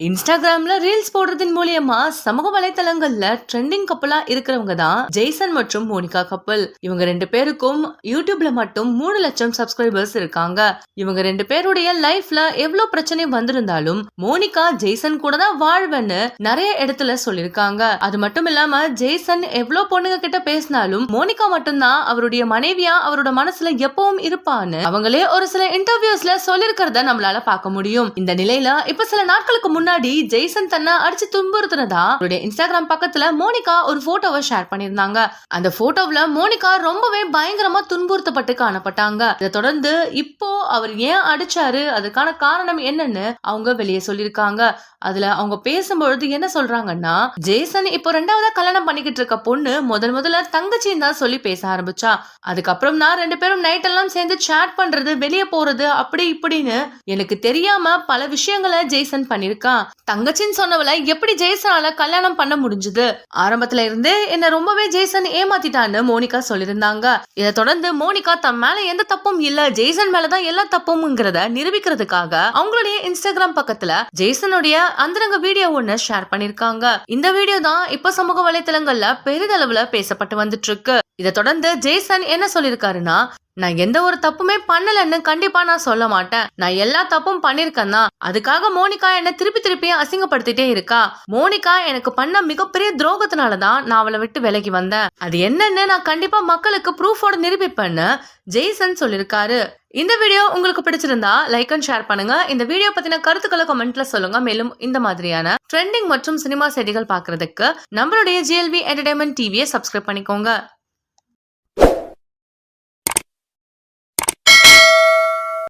இன்ஸ்டாகிராம்ல ரீல்ஸ் போடுறதன் மூலியமா சமூக வலைதளங்கள்ல ட்ரெண்டிங் கப்பலா இருக்கிறவங்க தான் ஜெய்சன் மற்றும் மோனிகா கப்பல் இவங்க ரெண்டு பேருக்கும் யூடியூப்ல மட்டும் மூணு லட்சம் சப்ஸ்கிரைபர்ஸ் இருக்காங்க. இவங்க ரெண்டு பேருடைய லைஃப்ல எவ்வளவு பிரச்சனை வந்திருந்தாலும் மோனிகா ஜெய்சன் கூட தான் வாழ்வேன்னு நிறைய இடத்துல சொல்லிருக்காங்க அது மட்டும் இல்லாம ஜெய்சன் எவ்வளவு பொண்ணுங்க கிட்ட பேசினாலும் மோனிகா மட்டும்தான் அவருடைய மனைவியா அவரோட மனசுல எப்பவும் இருப்பான்னு அவங்களே ஒரு சில இன்டர்வியூஸ்ல சொல்லிருக்கிறத நம்மளால பார்க்க முடியும். இந்த நிலையில இப்ப சில நாட்களுக்கு முன்னாடி முன்னாடி ஜெய்சன் தன்னை அடிச்சு துன்புறுத்துனதா? அவருடைய இன்ஸ்டாகிராம் பக்கத்துல மோனிகா ஒரு போட்டோவை ஷேர் பண்ணிருந்தாங்க அந்த போட்டோவுல மோனிகா ரொம்பவே பயங்கரமா துன்புறுத்தப்பட்டு காணப்பட்டாங்க. இதை தொடர்ந்து இப்போ அவர் ஏன் அடிச்சாரு? அதுக்கான காரணம் என்னன்னு அவங்க வெளியே சொல்லியிருக்காங்க. அதுல அவங்க பேசும்பொழுது என்ன சொல்றாங்கன்னா ஜேசன் இப்போ ரெண்டாவதா கல்யாணம் பண்ணிக்கிட்டு இருக்க பொண்ணு முதல் முதல்ல தங்கச்சின்னு தான் சொல்லி பேச ஆரம்பிச்சா. அதுக்கப்புறம் தான் ரெண்டு பேரும் நைட் எல்லாம் சேர்ந்து சேட் பண்றது வெளியே போறது அப்படி இப்படின்னு எனக்கு தெரியாம பல விஷயங்களை ஜெய்சன் பண்ணிருக்கான் தங்கச்சின்னு சொன்னவள எப்படி ஜெய்சனால கல்யாணம் பண்ண முடிஞ்சது? ஆரம்பத்துல இருந்தே என்ன ரொம்பவே ஜெய்சன் ஏமாத்திட்டான்னு மோனிகா சொல்லியிருந்தாங்க. இதை தொடர்ந்து மோனிகா தன் மேல எந்த தப்பும் இல்ல ஜெய்சன் மேலதான் எல்லா தப்பும்ங்கிறத நிரூபிக்கிறதுக்காக அவங்களுடைய இன்ஸ்டாகிராம் பக்கத்துல ஜெய்சனுடைய அந்தரங்க வீடியோ ஒண்ணு ஷேர் பண்ணிருக்காங்க இந்த வீடியோ தான் இப்ப சமூக வலைத்தளங்கள்ல பெரிதளவுல பேசப்பட்டு வந்துட்டு இருக்கு. இதை தொடர்ந்து ஜெய்சன் என்ன சொல்லிருக்காருன்னா நான் எந்த ஒரு தப்புமே பண்ணலன்னு கண்டிப்பா நான் சொல்ல மாட்டேன். நான் எல்லா தப்பும் பண்ணிருக்கேன் தான். அதுக்காக மோனிகா என்ன திருப்பி திருப்பி அசிங்கப்படுத்திட்டே இருக்கா. மோனிகா எனக்கு பண்ண மிகப்பெரிய துரோகத்தினால தான் நான் அவளை விட்டு விலகி வந்தேன். அது என்னன்னு நான் கண்டிப்பா மக்களுக்கு ப்ரூஃபோட நிரூபிப்பேன்னு ஜெய்சன் சொல்லிருக்காரு. இந்த வீடியோ உங்களுக்கு பிடிச்சிருந்தா லைக் அண்ட் ஷேர் பண்ணுங்க. இந்த வீடியோ பத்தின கருத்துக்களை கமெண்ட்ல சொல்லுங்க. மேலும் இந்த மாதிரியான ட்ரெண்டிங் மற்றும் சினிமா செய்திகள் பாக்குறதுக்கு நம்மளுடைய ஜிஎல்வி என்டர்டைன்மெண்ட் டிவியை சப்ஸ்கிரைப் பண்ணிக்கோங்க.